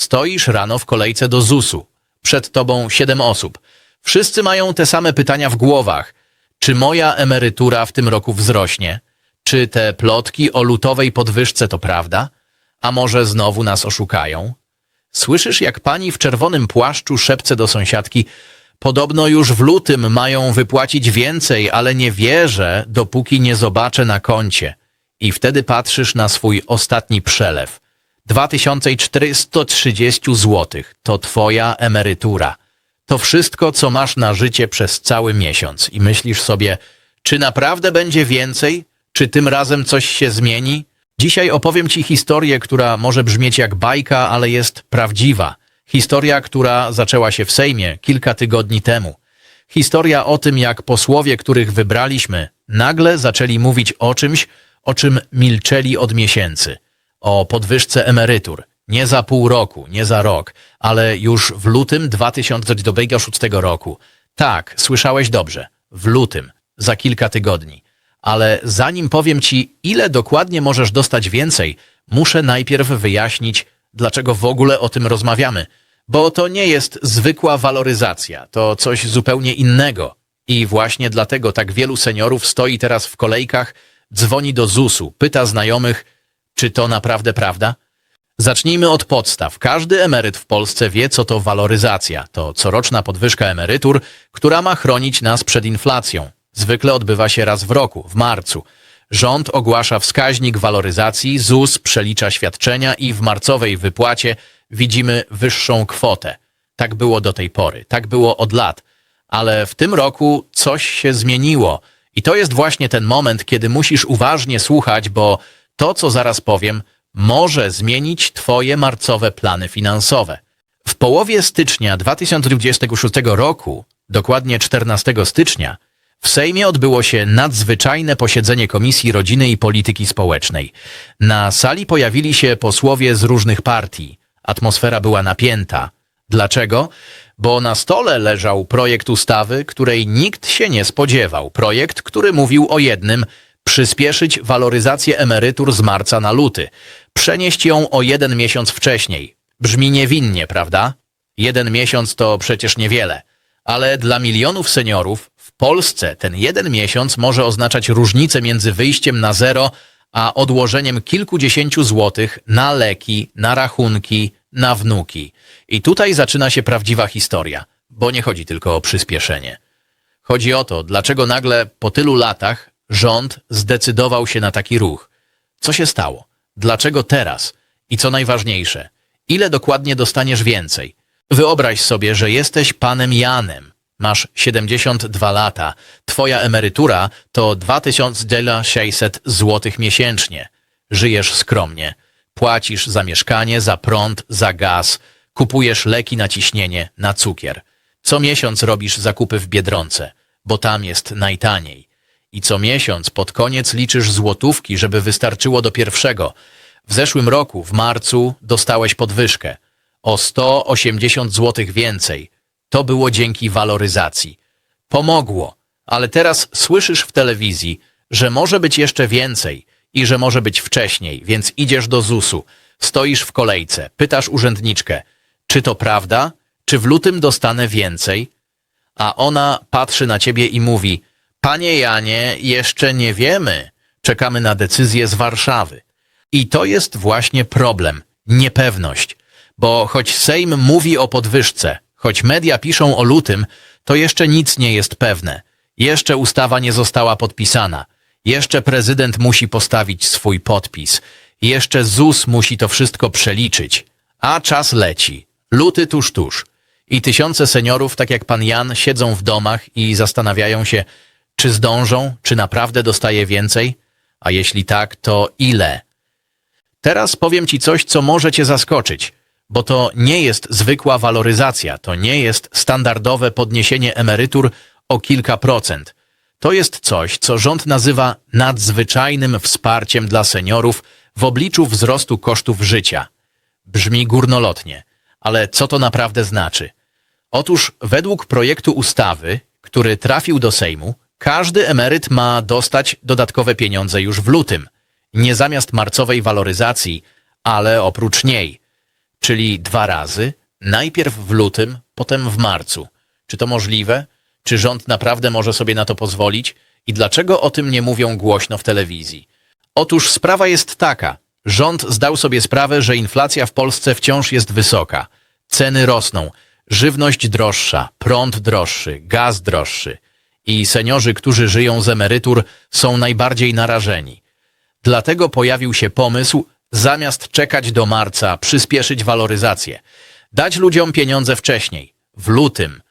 Stoisz rano w kolejce do ZUS-u. Przed tobą siedem osób. Wszyscy mają te same pytania w głowach. Czy moja emerytura w tym roku wzrośnie? Czy te plotki o lutowej podwyżce to prawda? A może znowu nas oszukają? Słyszysz, jak pani w czerwonym płaszczu szepce do sąsiadki Podobno już w lutym mają wypłacić więcej, ale nie wierzę, dopóki nie zobaczę na koncie. I wtedy patrzysz na swój ostatni przelew. 2430 zł to twoja emerytura. To wszystko, co masz na życie przez cały miesiąc. I myślisz sobie, czy naprawdę będzie więcej? Czy tym razem coś się zmieni? Dzisiaj opowiem ci historię, która może brzmieć jak bajka, ale jest prawdziwa. Historia, która zaczęła się w Sejmie kilka tygodni temu. Historia o tym, jak posłowie, których wybraliśmy, nagle zaczęli mówić o czymś, o czym milczeli od miesięcy. O podwyżce emerytur. Nie za pół roku, nie za rok, ale już w lutym 2026 roku. Tak, słyszałeś dobrze. W lutym, za kilka tygodni. Ale zanim powiem ci, ile dokładnie możesz dostać więcej, muszę najpierw wyjaśnić, dlaczego w ogóle o tym rozmawiamy. Bo to nie jest zwykła waloryzacja, to coś zupełnie innego. I właśnie dlatego tak wielu seniorów stoi teraz w kolejkach, dzwoni do ZUS-u, pyta znajomych, czy to naprawdę prawda? Zacznijmy od podstaw. Każdy emeryt w Polsce wie, co to waloryzacja. To coroczna podwyżka emerytur, która ma chronić nas przed inflacją. Zwykle odbywa się raz w roku, w marcu. Rząd ogłasza wskaźnik waloryzacji, ZUS przelicza świadczenia i w marcowej wypłacie widzimy wyższą kwotę. Tak było do tej pory, tak było od lat. Ale w tym roku coś się zmieniło. I to jest właśnie ten moment, kiedy musisz uważnie słuchać, bo to, co zaraz powiem, może zmienić Twoje marcowe plany finansowe. W połowie stycznia 2026 roku, dokładnie 14 stycznia, w Sejmie odbyło się nadzwyczajne posiedzenie Komisji Rodziny i Polityki Społecznej. Na sali pojawili się posłowie z różnych partii. Atmosfera była napięta. Dlaczego? Bo na stole leżał projekt ustawy, której nikt się nie spodziewał. Projekt, który mówił o jednym przyspieszyć waloryzację emerytur z marca na luty, przenieść ją o jeden miesiąc wcześniej. Brzmi niewinnie, prawda? Jeden miesiąc to przecież niewiele, ale dla milionów seniorów w Polsce ten jeden miesiąc może oznaczać różnicę między wyjściem na zero a odłożeniem kilkudziesięciu złotych na leki, na rachunki, na wnuki. I tutaj zaczyna się prawdziwa historia, bo nie chodzi tylko o przyspieszenie. Chodzi o to, dlaczego nagle po tylu latach rząd zdecydował się na taki ruch. Co się stało? Dlaczego teraz? I co najważniejsze, ile dokładnie dostaniesz więcej? Wyobraź sobie, że jesteś panem Janem. Masz 72 lata. Twoja emerytura to 2600 zł miesięcznie. Żyjesz skromnie. Płacisz za mieszkanie, za prąd, za gaz. Kupujesz leki na ciśnienie, na cukier. Co miesiąc robisz zakupy w Biedronce, bo tam jest najtaniej. I co miesiąc pod koniec liczysz złotówki, żeby wystarczyło do pierwszego. W zeszłym roku, w marcu, dostałeś podwyżkę. O 180 zł więcej. To było dzięki waloryzacji. Pomogło, ale teraz słyszysz w telewizji, że może być jeszcze więcej i że może być wcześniej, więc idziesz do ZUS-u, stoisz w kolejce, pytasz urzędniczkę, czy to prawda, czy w lutym dostanę więcej? A ona patrzy na ciebie i mówi, panie Janie, jeszcze nie wiemy, czekamy na decyzję z Warszawy. I to jest właśnie problem, niepewność, bo choć Sejm mówi o podwyżce, choć media piszą o lutym, to jeszcze nic nie jest pewne. Jeszcze ustawa nie została podpisana. Jeszcze prezydent musi postawić swój podpis. Jeszcze ZUS musi to wszystko przeliczyć. A czas leci. Luty tuż, tuż. I tysiące seniorów, tak jak pan Jan, siedzą w domach i zastanawiają się, czy zdążą, czy naprawdę dostaje więcej? A jeśli tak, to ile? Teraz powiem ci coś, co może cię zaskoczyć, bo to nie jest zwykła waloryzacja, to nie jest standardowe podniesienie emerytur o kilka procent. To jest coś, co rząd nazywa nadzwyczajnym wsparciem dla seniorów w obliczu wzrostu kosztów życia. Brzmi górnolotnie, ale co to naprawdę znaczy? Otóż według projektu ustawy, który trafił do Sejmu, każdy emeryt ma dostać dodatkowe pieniądze już w lutym, nie zamiast marcowej waloryzacji, ale oprócz niej. czyli dwa razy, najpierw w lutym, potem w marcu. Czy to możliwe? Czy rząd naprawdę może sobie na to pozwolić? I dlaczego o tym nie mówią głośno w telewizji? Otóż sprawa jest taka. Rząd zdał sobie sprawę, że inflacja w Polsce wciąż jest wysoka. Ceny rosną, żywność droższa, prąd droższy, gaz droższy. I seniorzy, którzy żyją z emerytur, są najbardziej narażeni. Dlatego pojawił się pomysł, zamiast czekać do marca, przyspieszyć waloryzację. Dać ludziom pieniądze wcześniej, w lutym,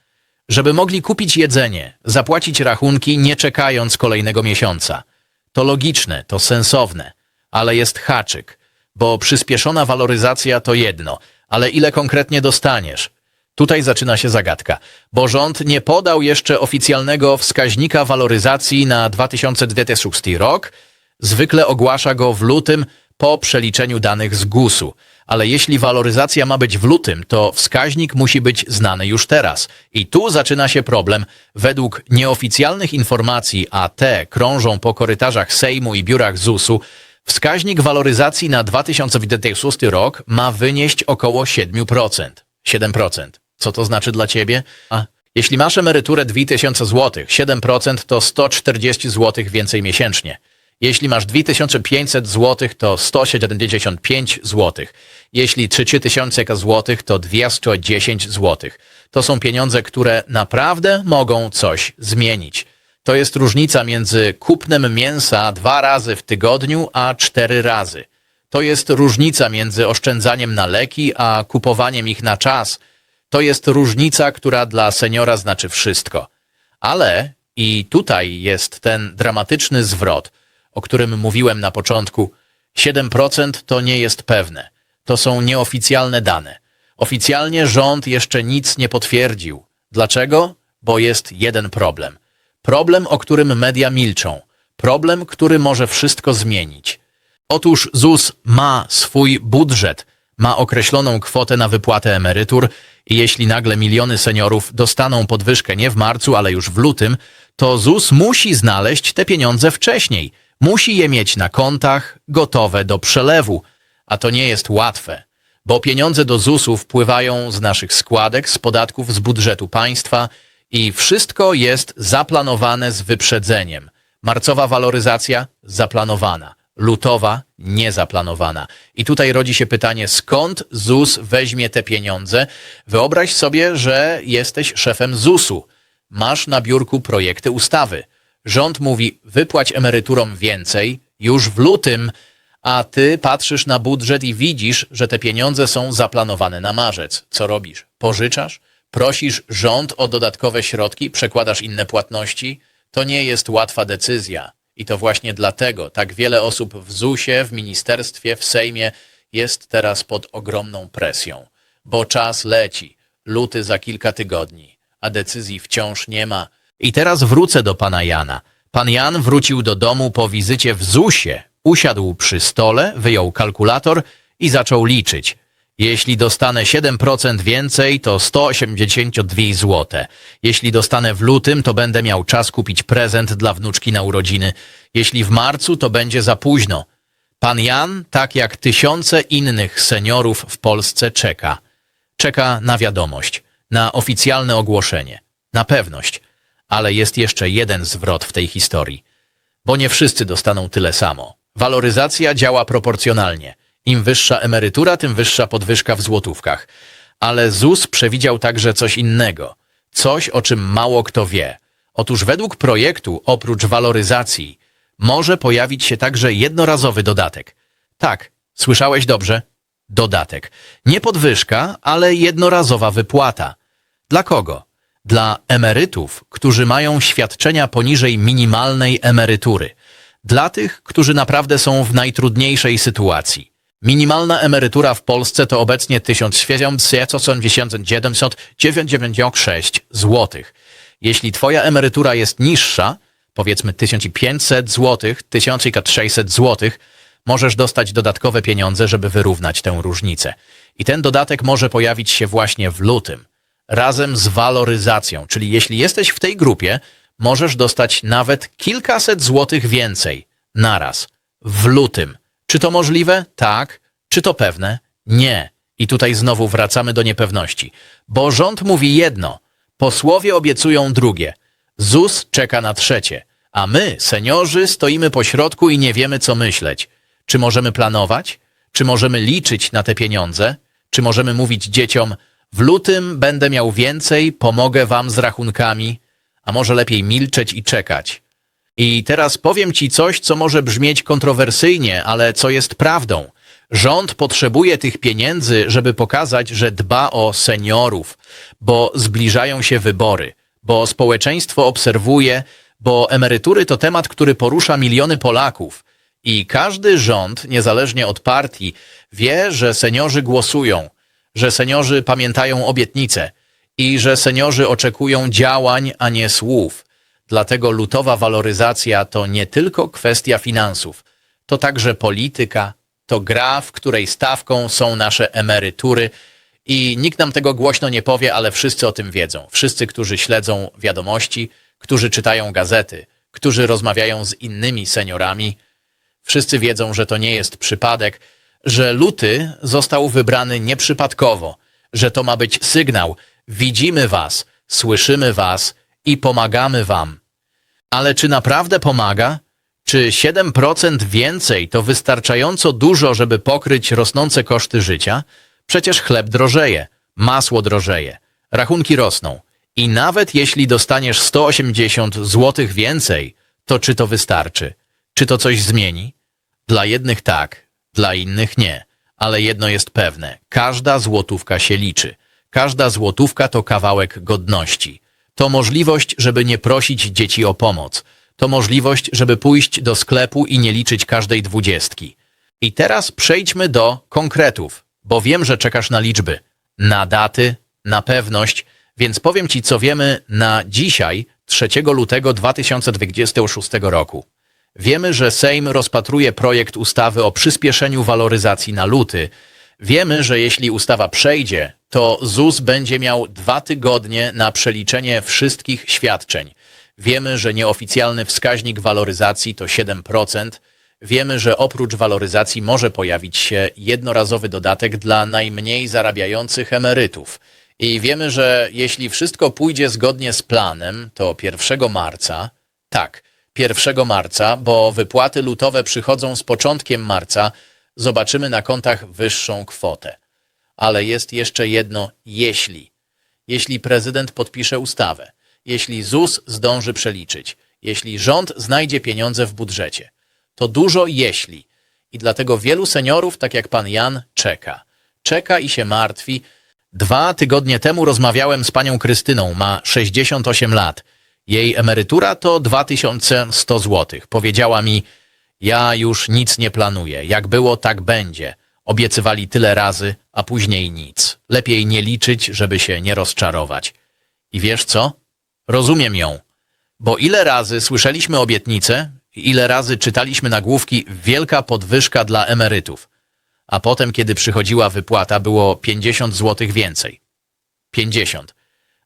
żeby mogli kupić jedzenie, zapłacić rachunki, nie czekając kolejnego miesiąca. To logiczne, to sensowne, ale jest haczyk, bo przyspieszona waloryzacja to jedno, ale ile konkretnie dostaniesz? Tutaj zaczyna się zagadka, bo rząd nie podał jeszcze oficjalnego wskaźnika waloryzacji na 2026 rok, zwykle ogłasza go w lutym po przeliczeniu danych z GUS-u. Ale jeśli waloryzacja ma być w lutym, to wskaźnik musi być znany już teraz. I tu zaczyna się problem. Według nieoficjalnych informacji, a te krążą po korytarzach Sejmu i biurach ZUS-u, wskaźnik waloryzacji na 2026 rok ma wynieść około 7%. 7%. Co to znaczy dla ciebie? A jeśli masz emeryturę 2000 zł, 7% to 140 zł więcej miesięcznie. Jeśli masz 2500 zł, to 175 zł. Jeśli 3000 zł, to 210 zł. To są pieniądze, które naprawdę mogą coś zmienić. To jest różnica między kupnem mięsa dwa razy w tygodniu, a cztery razy. To jest różnica między oszczędzaniem na leki, a kupowaniem ich na czas. To jest różnica, która dla seniora znaczy wszystko. Ale, i tutaj jest ten dramatyczny zwrot, o którym mówiłem na początku, 7% to nie jest pewne. To są nieoficjalne dane. Oficjalnie rząd jeszcze nic nie potwierdził. Dlaczego? Bo jest jeden problem. Problem, o którym media milczą. Problem, który może wszystko zmienić. Otóż ZUS ma swój budżet, ma określoną kwotę na wypłatę emerytur i jeśli nagle miliony seniorów dostaną podwyżkę nie w marcu, ale już w lutym, to ZUS musi znaleźć te pieniądze wcześniej. Musi je mieć na kontach, gotowe do przelewu. A to nie jest łatwe, bo pieniądze do ZUS-u wpływają z naszych składek, z podatków z budżetu państwa i wszystko jest zaplanowane z wyprzedzeniem. Marcowa waloryzacja zaplanowana, lutowa niezaplanowana. I tutaj rodzi się pytanie, skąd ZUS weźmie te pieniądze? Wyobraź sobie, że jesteś szefem ZUS-u. Masz na biurku projekty ustawy. Rząd mówi, wypłać emeryturom więcej już w lutym, a ty patrzysz na budżet i widzisz, że te pieniądze są zaplanowane na marzec. Co robisz? Pożyczasz? Prosisz rząd o dodatkowe środki? Przekładasz inne płatności? To nie jest łatwa decyzja. I to właśnie dlatego tak wiele osób w ZUS-ie, w ministerstwie, w Sejmie jest teraz pod ogromną presją. Bo czas leci, luty za kilka tygodni, a decyzji wciąż nie ma. I teraz wrócę do pana Jana. Pan Jan wrócił do domu po wizycie w ZUS-ie, usiadł przy stole, wyjął kalkulator i zaczął liczyć. Jeśli dostanę 7% więcej, to 182 zł. Jeśli dostanę w lutym, to będę miał czas kupić prezent dla wnuczki na urodziny. Jeśli w marcu, to będzie za późno. Pan Jan, tak jak tysiące innych seniorów w Polsce, czeka. Czeka na wiadomość, na oficjalne ogłoszenie, na pewność. Ale jest jeszcze jeden zwrot w tej historii. Bo nie wszyscy dostaną tyle samo. Waloryzacja działa proporcjonalnie. Im wyższa emerytura, tym wyższa podwyżka w złotówkach. Ale ZUS przewidział także coś innego. Coś, o czym mało kto wie. Otóż według projektu, oprócz waloryzacji, może pojawić się także jednorazowy dodatek. Tak, słyszałeś dobrze? Dodatek. Nie podwyżka, ale jednorazowa wypłata. Dla kogo? Dla emerytów, którzy mają świadczenia poniżej minimalnej emerytury. Dla tych, którzy naprawdę są w najtrudniejszej sytuacji. Minimalna emerytura w Polsce to obecnie 1796 zł. Jeśli twoja emerytura jest niższa, powiedzmy 1500 zł, 1600 zł, możesz dostać dodatkowe pieniądze, żeby wyrównać tę różnicę. I ten dodatek może pojawić się właśnie w lutym, razem z waloryzacją, czyli jeśli jesteś w tej grupie, możesz dostać nawet kilkaset złotych więcej naraz w lutym. Czy to możliwe? Tak. Czy to pewne? Nie. I tutaj znowu wracamy do niepewności. Bo rząd mówi jedno, posłowie obiecują drugie, ZUS czeka na trzecie, a my, seniorzy, stoimy po środku i nie wiemy, co myśleć. Czy możemy planować? Czy możemy liczyć na te pieniądze? Czy możemy mówić dzieciom, w lutym będę miał więcej, pomogę wam z rachunkami? A może lepiej milczeć i czekać? I teraz powiem ci coś, co może brzmieć kontrowersyjnie, ale co jest prawdą. Rząd potrzebuje tych pieniędzy, żeby pokazać, że dba o seniorów, bo zbliżają się wybory, bo społeczeństwo obserwuje, bo emerytury to temat, który porusza miliony Polaków. I każdy rząd, niezależnie od partii, wie, że seniorzy głosują, że seniorzy pamiętają obietnice i że seniorzy oczekują działań, a nie słów. Dlatego lutowa waloryzacja to nie tylko kwestia finansów, to także polityka, to gra, w której stawką są nasze emerytury. I nikt nam tego głośno nie powie, ale wszyscy o tym wiedzą. Wszyscy, którzy śledzą wiadomości, którzy czytają gazety, którzy rozmawiają z innymi seniorami, wszyscy wiedzą, że to nie jest przypadek, że luty został wybrany nieprzypadkowo, że to ma być sygnał: widzimy was, słyszymy was i pomagamy wam. Ale czy naprawdę pomaga? Czy 7% więcej to wystarczająco dużo, żeby pokryć rosnące koszty życia? Przecież chleb drożeje, masło drożeje, rachunki rosną. I nawet jeśli dostaniesz 180 zł więcej, to czy to wystarczy? Czy to coś zmieni? Dla jednych tak, dla innych nie. Ale jedno jest pewne: każda złotówka się liczy. Każda złotówka to kawałek godności. To możliwość, żeby nie prosić dzieci o pomoc. To możliwość, żeby pójść do sklepu i nie liczyć każdej dwudziestki. I teraz przejdźmy do konkretów, bo wiem, że czekasz na liczby, na daty, na pewność, więc powiem Ci, co wiemy na dzisiaj, 3 lutego 2026 roku. Wiemy, że Sejm rozpatruje projekt ustawy o przyspieszeniu waloryzacji na luty. Wiemy, że jeśli ustawa przejdzie, to ZUS będzie miał dwa tygodnie na przeliczenie wszystkich świadczeń. Wiemy, że nieoficjalny wskaźnik waloryzacji to 7%. Wiemy, że oprócz waloryzacji może pojawić się jednorazowy dodatek dla najmniej zarabiających emerytów. I wiemy, że jeśli wszystko pójdzie zgodnie z planem, to 1 marca, tak, 1 marca, bo wypłaty lutowe przychodzą z początkiem marca, zobaczymy na kontach wyższą kwotę. Ale jest jeszcze jedno jeśli. Jeśli prezydent podpisze ustawę, jeśli ZUS zdąży przeliczyć, jeśli rząd znajdzie pieniądze w budżecie. To dużo jeśli. I dlatego wielu seniorów, tak jak pan Jan, czeka. Czeka i się martwi. Dwa tygodnie temu rozmawiałem z panią Krystyną, ma 68 lat. Jej emerytura to 2100 zł. Powiedziała mi, ja już nic nie planuję. Jak było, tak będzie. Obiecywali tyle razy, a później nic. Lepiej nie liczyć, żeby się nie rozczarować. I wiesz co? Rozumiem ją. Bo ile razy słyszeliśmy obietnice, ile razy czytaliśmy nagłówki wielka podwyżka dla emerytów, a potem, kiedy przychodziła wypłata, było 50 zł więcej. 50.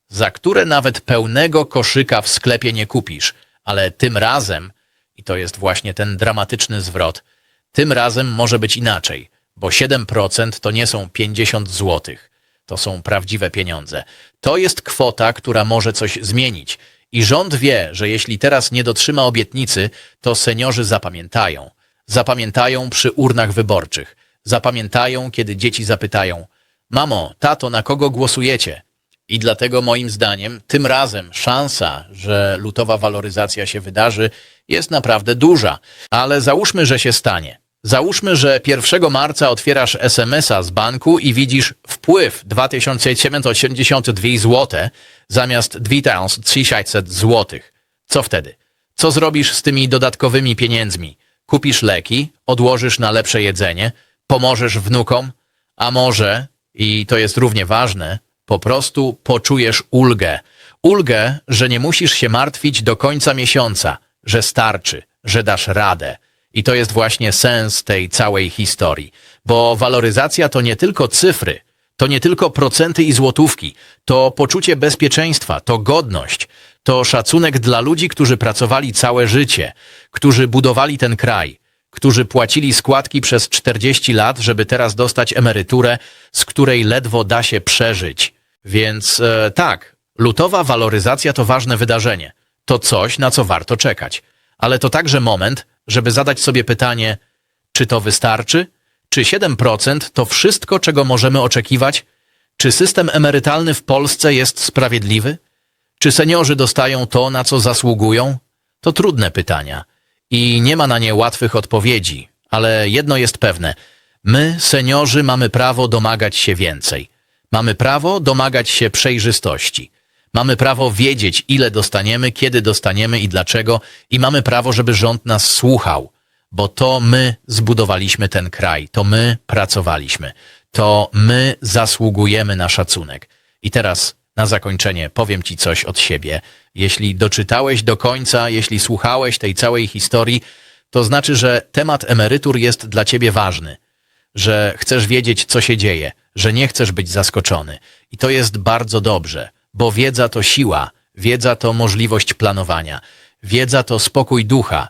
Za które nawet pełnego koszyka w sklepie nie kupisz, ale tym razem, i to jest właśnie ten dramatyczny zwrot, tym razem może być inaczej, bo 7% to nie są 50 złotych. To są prawdziwe pieniądze. To jest kwota, która może coś zmienić. I rząd wie, że jeśli teraz nie dotrzyma obietnicy, to seniorzy zapamiętają. Zapamiętają przy urnach wyborczych. Zapamiętają, kiedy dzieci zapytają: Mamo, tato, na kogo głosujecie? I dlatego moim zdaniem tym razem szansa, że lutowa waloryzacja się wydarzy, jest naprawdę duża. Ale załóżmy, że się stanie. Załóżmy, że 1 marca otwierasz SMS-a z banku i widzisz wpływ 2782 zł zamiast 2600 zł. Co wtedy? Co zrobisz z tymi dodatkowymi pieniędzmi? Kupisz leki, odłożysz na lepsze jedzenie, pomożesz wnukom, a może, i to jest równie ważne, po prostu poczujesz ulgę. Ulgę, że nie musisz się martwić do końca miesiąca, że starczy, że dasz radę. I to jest właśnie sens tej całej historii, bo waloryzacja to nie tylko cyfry, to nie tylko procenty i złotówki, to poczucie bezpieczeństwa, to godność, to szacunek dla ludzi, którzy pracowali całe życie, którzy budowali ten kraj. którzy płacili składki przez 40 lat, żeby teraz dostać emeryturę, z której ledwo da się przeżyć. Więc e, tak, lutowa waloryzacja to ważne wydarzenie. To coś, na co warto czekać. Ale to także moment, żeby zadać sobie pytanie, czy to wystarczy? Czy 7% to wszystko, czego możemy oczekiwać? Czy system emerytalny w Polsce jest sprawiedliwy? Czy seniorzy dostają to, na co zasługują? To trudne pytania i nie ma na nie łatwych odpowiedzi, ale jedno jest pewne. My, seniorzy, mamy prawo domagać się więcej. Mamy prawo domagać się przejrzystości. Mamy prawo wiedzieć, ile dostaniemy, kiedy dostaniemy i dlaczego, i mamy prawo, żeby rząd nas słuchał, bo to my zbudowaliśmy ten kraj, to my pracowaliśmy, to my zasługujemy na szacunek. I teraz na zakończenie powiem Ci coś od siebie. Jeśli doczytałeś do końca, jeśli słuchałeś tej całej historii, to znaczy, że temat emerytur jest dla Ciebie ważny, że chcesz wiedzieć, co się dzieje, że nie chcesz być zaskoczony. I to jest bardzo dobrze, bo wiedza to siła, wiedza to możliwość planowania, wiedza to spokój ducha.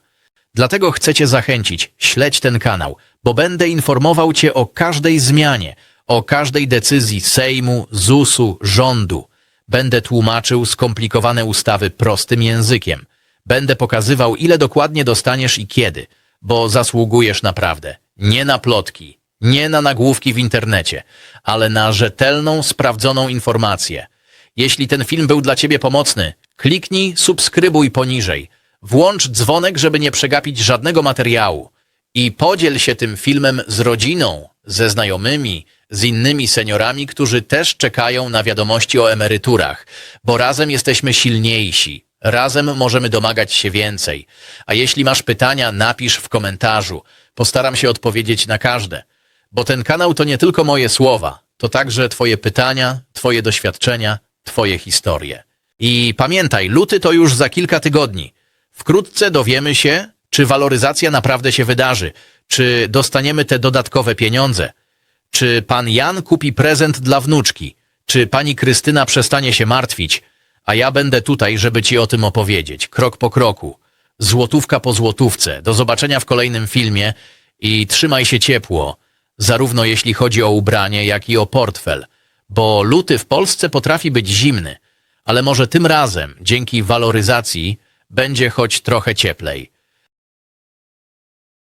Dlatego chcę Cię zachęcić, śledź ten kanał, bo będę informował Cię o każdej zmianie, o każdej decyzji Sejmu, ZUS-u, rządu. Będę tłumaczył skomplikowane ustawy prostym językiem. Będę pokazywał, ile dokładnie dostaniesz i kiedy, bo zasługujesz naprawdę. Nie na plotki, nie na nagłówki w internecie, ale na rzetelną, sprawdzoną informację. Jeśli ten film był dla Ciebie pomocny, kliknij subskrybuj poniżej. Włącz dzwonek, żeby nie przegapić żadnego materiału. I podziel się tym filmem z rodziną, ze znajomymi, z innymi seniorami, którzy też czekają na wiadomości o emeryturach, bo razem jesteśmy silniejsi, razem możemy domagać się więcej. A jeśli masz pytania, napisz w komentarzu. Postaram się odpowiedzieć na każde, bo ten kanał to nie tylko moje słowa, to także Twoje pytania, Twoje doświadczenia, Twoje historie. I pamiętaj, luty to już za kilka tygodni. Wkrótce dowiemy się, czy waloryzacja naprawdę się wydarzy, czy dostaniemy te dodatkowe pieniądze, czy pan Jan kupi prezent dla wnuczki, czy pani Krystyna przestanie się martwić, a ja będę tutaj, żeby ci o tym opowiedzieć, krok po kroku, złotówka po złotówce. Do zobaczenia w kolejnym filmie i trzymaj się ciepło, zarówno jeśli chodzi o ubranie, jak i o portfel, bo luty w Polsce potrafi być zimny, ale może tym razem, dzięki waloryzacji, będzie choć trochę cieplej.